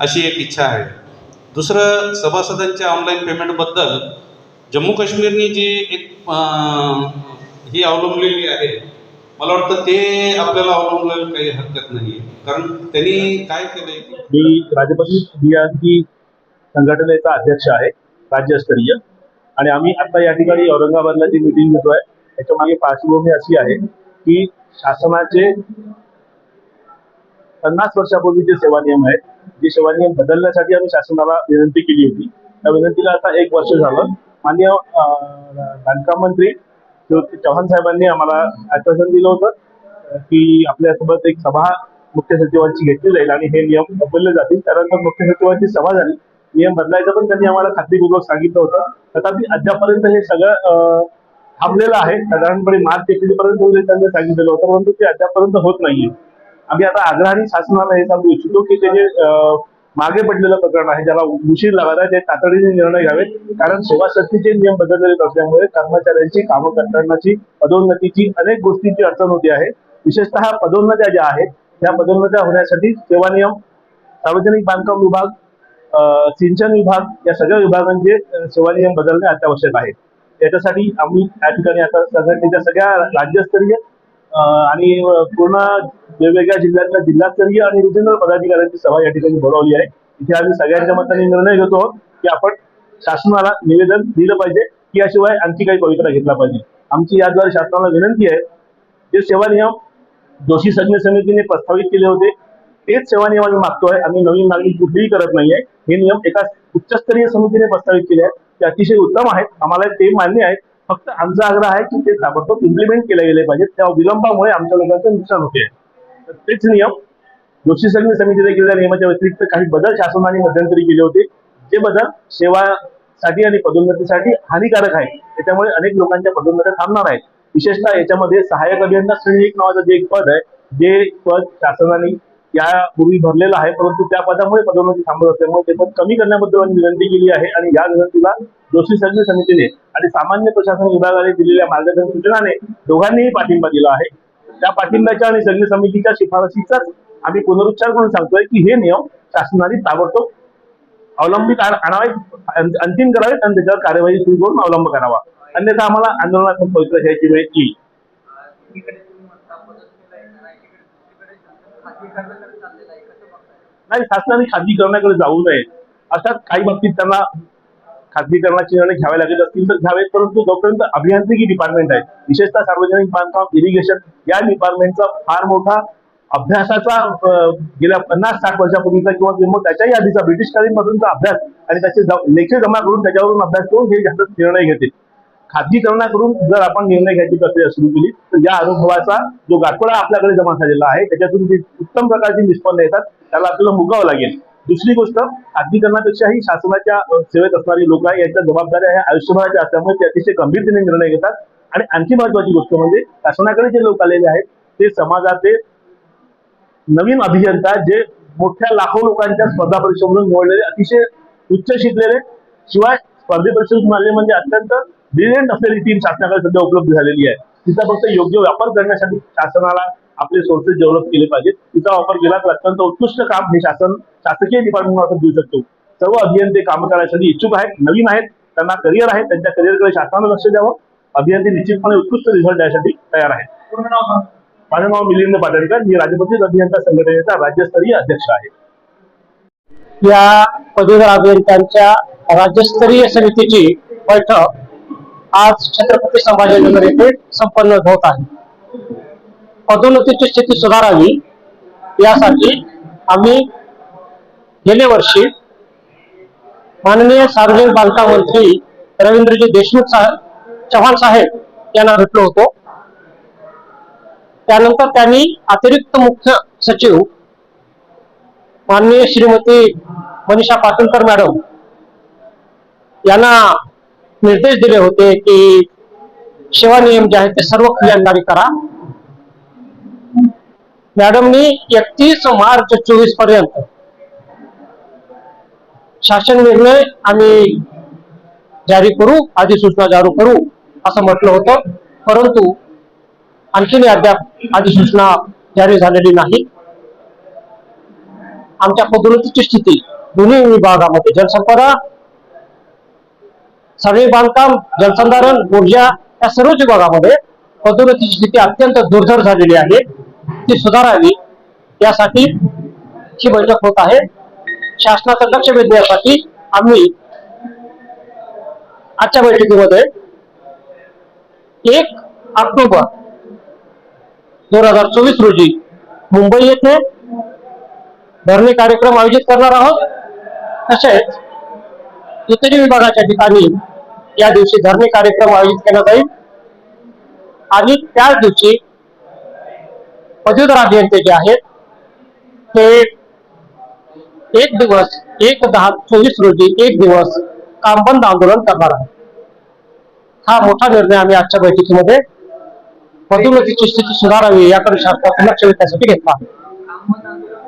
अशी एक इच्छा आहे. दुसरं सभासदांच्या ऑनलाईन पेमेंटबद्दल जम्मू काश्मीरनी जी एक ही अवलंबलेली आहे मला वाटतं ते आपल्याला अवलंबलेलं काही हरकत नाही कारण त्यांनी काय केलंय? की मी राजपती बियांची संघटनेचा अध्यक्ष आहे राज्यस्तरीय. आणि आम्ही आता या ठिकाणी औरंगाबादला जी मिटिंग घेतोय त्याच्यामागे पार्श्वभूमी अशी आहे की शासनाचे पन्नास वर्षापूर्वीचे सेवा नियम आहेत जे सेवा नियम बदलण्यासाठी आम्ही शासनाला विनंती केली होती. त्या विनंतीला आता एक वर्ष झालं. मान्य अं, बांधकाम मंत्री चव्हाण साहेबांनी आम्हाला आश्वासन दिलं होतं की आपल्यासोबत एक सभा मुख्य सचिवांची घेतली जाईल आणि हे नियम बदलले जातील. त्यानंतर मुख्य सचिवांची सभा झाली नियम बदलायचं पण त्यांनी आम्हाला खात्रीपूर्वक सांगितलं होतं. तथापि अद्यापर्यंत हे सगळं अं, थांबलेलं आहे. साधारणपणे मार्च एप्रिल पर्यंत त्यांनी सांगितलेलं होतं परंतु ते अद्यापर्यंत होत नाहीये. आम्ही आता आग्रहाने शासनाला हे सांगू इच्छितो की ते जे मागे पडलेलं प्रकरण आहे ज्याला उशीर लागत आहे ते तातडीने निर्णय घ्यावेत. कारण सेवा शक्तीचे नियम बदललेले असल्यामुळे कर्मचाऱ्यांची कामं करण्याची पदोन्नतीची अनेक गोष्टींची अडचण होती आहे. विशेषतः पदोन्नत्या ज्या आहेत त्या पदोन्नत्या होण्यासाठी सेवा नियम सार्वजनिक बांधकाम विभाग सिंचन विभाग या सगळ्या विभागांचे सेवा नियम बदलणे अत्यावश्यक आहे. त्याच्यासाठी आम्ही या ठिकाणी आता संघटनेच्या सगळ्या राज्यस्तरीय आणि पूर्ण वेगवेगळ्या जिल्ह्यातल्या जिल्हास्तरीय आणि रिजनल पदाधिकाऱ्यांची सभा या ठिकाणी बोलावली आहे. इथे आम्ही सगळ्यांच्या मताने निर्णय घेतो आहोत की आपण शासनाला निवेदन दिलं पाहिजे याशिवाय आणखी काही पवित्रा घेतला पाहिजे. आमची याद्वारे शासनाला विनंती आहे जे सेवा नियम दोषी संघ समितीने प्रस्तावित केले होते तेच सेवा नियम आम्ही मागतोय. आम्ही नवीन मागणी कुठलीही करत नाहीये. हे नियम एका उच्चस्तरीय समितीने प्रस्तावित केले आहेत. ते अतिशय उत्तम आहेत. आम्हाला ते मान्य आहेत. फक्त आमचा आग्रह आहे की ते ताबडतोब इम्प्लिमेंट केले गेले पाहिजेत. त्या विलंबामुळे आमच्या लोकांचं नुकसान होते तर तेच नियम. दोषी संघ समितीने केलेल्या नियमाच्या व्यतिरिक्त काही बदल शासनाने मध्यंतरी केले होते. जे बदल सेवासाठी आणि पदोन्नतीसाठी हानिकारक आहे त्याच्यामुळे अनेक लोकांच्या पदोन्नत्या थांबणार आहेत. विशेषतः याच्यामध्ये सहाय्यक अभियंता श्रेणी एक नावाचं जे एक पद आहे जे पद शासनाने यापूर्वी भरलेलं आहे परंतु त्या पदामुळे पदोन्नती थांबत असल्यामुळे ते पद कमी करण्याबद्दल विनंती केली आहे आणि या विनंतीला दोषी संघ समितीने आणि सामान्य प्रशासन विभागाने दिलेल्या मार्गदर्शन सूचनाने दोघांनीही पाठिंबा दिला आहे. त्या पाठिंब्याच्या आणि संघ समितीच्या शिफारशीचाच आम्ही पुनरुच्चार करून सांगतोय की हे नियम शासनाने ताबडतोब अवलंबित आणावे अंतिम करावेत आणि त्याच्यावर कार्यवाही सुरू करून अवलंब करावा. अन्यथा आम्हाला आंदोलनात पवित्र घ्यायची वेळ येईल. नाही शासनाने खाजगीकरणाकडे जाऊ नये. अशा काही बाबतीत त्यांना खाजगीकरणाचे निर्णय घ्यावे लागत असतील तर घ्यावेत परंतु जोपर्यंत अभियांत्रिकी डिपार्टमेंट आहे विशेषतः सार्वजनिक बांधकाम इरिगेशन या डिपार्टमेंटचा फार मोठा अभ्यासाचा गेल्या पन्नास साठ वर्षापूर्वीचा किंवा मग त्याच्याही आधीचा ब्रिटिशकालीन मधूनचा अभ्यास आणि त्याचे लेखी लेखे जमा करून त्याच्यावरून अभ्यास करून हे जास्त निर्णय घेतील. खाजगीकरणाकडून जर आपण निर्णय घ्यायची प्रक्रिया सुरू केली तर या अनुभवाचा जो गाठोडा आपल्याकडे जमा झालेला आहे त्याच्यातून जी उत्तम प्रकारची निष्पन्न येतात त्याला आपल्याला मुगावं लागेल. दुसरी गोष्ट खाजगीकरणापेक्षाही शासनाच्या सेवेत असणारी लोक आहे यांच्या जबाबदाऱ्या ह्या आयुष्यभराच्या असल्यामुळे ते अतिशय गंभीरतेने निर्णय घेतात. आणि आणखी महत्वाची गोष्ट म्हणजे शासनाकडे जे लोक आलेले आहेत ते समाजाचे नवीन अभियंता जे मोठ्या लाखो लोकांच्या स्पर्धा परीक्षेमधून निवडलेले अतिशय उच्च शिकलेले शिवाय स्पर्धे परीक्षेत आले म्हणजे अत्यंत ब्रिलियंट असलेली टीम शासनाकडे सध्या उपलब्ध झालेली आहे. तिचा फक्त योग्य वापर करण्यासाठी शासनाला आपले सोर्सेस डेव्हलप केले पाहिजेत. तिचा वापर केला तर अत्यंत उत्कृष्ट काम हे शासन शासकीय डिपार्टमेंट आपण देऊ शकतो. सर्व अभियंते काम करण्यासाठी इच्छुक आहेत नवीन आहेत त्यांना करिअर आहे त्यांच्या करिअरकडे शासनानं लक्ष द्यावं. अभियंते निश्चितपणे उत्कृष्ट रिझल्ट द्यायसाठी तयार आहेत. पूर्ण नाव सांगा. माझं नाव मिलिंद पाटणकर. मी राजपत्रित अभियंता संघटनेचा राज्यस्तरीय अध्यक्ष आहे. या पदवीधर अभियंत्यांच्या राज्यस्तरीय समितीची बैठक आज छत्रपती संभाजीनगर येथे संपन्न होत आहे. पदोन्नतीची स्थिती सुधारावी यासाठी आम्ही गेल्या वर्षी माननीय सार्वजनिक बांधकाम मंत्री रवींद्रजी देशमुख साहेब चव्हाण साहेब यांना भेटलो होतो. त्यानंतर त्यांनी अतिरिक्त मुख्य सचिव माननीय श्रीमती मनीषा पाटणकर मॅडम यांना निर्देश दिले होते की सेवा नियम जे आहेत ते सर्व कल्याणकारी करा. मॅडमनी एकतीस मार्च चोवीसपर्यंत शासन निर्णय आम्ही जारी करू अधिसूचना जारी करू असं म्हटलं होतं. परंतु आणखीन अद्याप अधिसूचना जारी झालेली नाही. आमच्या पदोन्नतीची स्थिती दोन्ही विभागामध्ये जलसंपदा सगळे बांधकाम जलसंधारण ऊर्जा या सर्वच विभागामध्ये पदोन्नतीची स्थिती अत्यंत दुर्धर झालेली आहे. ती सुधारावी यासाठी ही बैठक होत आहे. शासनाचं लक्ष वेधण्यासाठी आम्ही आजच्या बैठकीमध्ये एक ऑक्टोबर दोन हजार चोवीस रोजी मुंबई येथे धरणे कार्यक्रम आयोजित करणार आहोत. तसेच इतर विभागाच्या ठिकाणी या दिवशी धरणे कार्यक्रम आयोजित केला जाईल. आणि त्याच दिवशी पदवीधर अभियंते जे आहेत ते एक दिवस एक दहा चोवीस रोजी एक दिवस काम बंद आंदोलन करणार आहे. हा मोठा निर्णय आम्ही आजच्या बैठकीमध्ये पदोन्नतीची स्थिती सुधारावी याकडे शासनाचं लक्ष वेधण्यासाठी घेतला आहे. कामबंद आंदोलन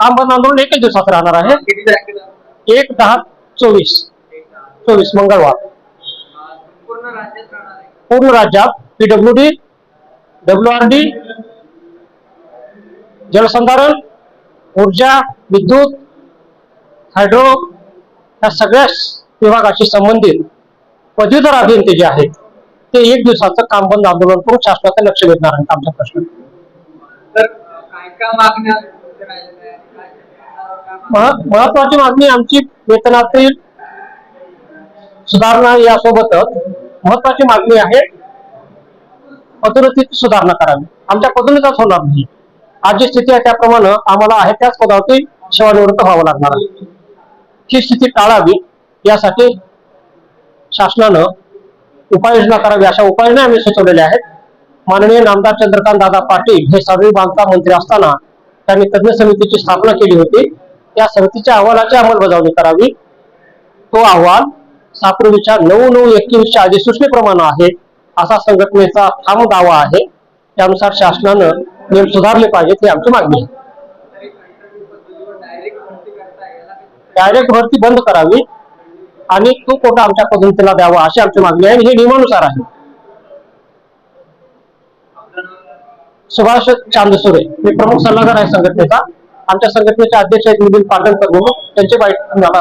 काम बंद आंदोलन एकच दिवसात राहणार आहे. एक दहा चोवीस. चोवीस मंगळवार. पूर्ण राज्यात P W D W R D जलसंधारण ऊर्जा विद्युत हायड्रो या सगळ्या विभागाशी संबंधित पदवीधर अभियंते जे आहेत ते एक दिवसाचं काम बंद आंदोलन करून शासनाचं लक्ष वेधणार आहेत आमचा प्रश्न. महत्वाची मागणी आमची वेतनातील सुधारणा यासोबतच महत्वाची मागणी आहे. पदोन्नतीची सुधारणा करावी. आमच्या पदोन्नतीच होणार नाही. आज जी स्थिती आहे त्याप्रमाणे आम्हाला आहे त्याच पदावरती सेवानिवृत्त व्हावं लागणार आहे. ही स्थिती टाळावी. यासाठी शासनानं उपाययोजना करावी अशा उपाययोजना आम्ही सुचवलेल्या आहेत. माननीय नामदार चंद्रकांत दादा पाटील हे सार्वजनिक बांधकाम मंत्री असताना त्यांनी तज्ञ समितीची स्थापना केली होती. या समितीच्या अहवालाची अंमलबजावणी करावी. तो अहवाल सापृडीच्या नऊ नऊ एकवीसच्या अधिसूचनेप्रमाणे आहे. असा संघटनेचा ठाम दावा आहे. त्यानुसार शासनानं नियम सुधारले पाहिजेत ही आमची मागणी आहे. डायरेक्ट भरती बंद करावी आणि तो कोटा आमच्या पद्धतीला द्यावा अशी आमची मागणी आहे आणि हे नियमानुसार आहे. सुभाष चांदसुरे मी प्रमुख सल्लागार आहे संघटनेचा. आमच्या संघटनेचे अध्यक्ष आहेत नितीन पाटणकर म्हणून त्यांचे बाईट मला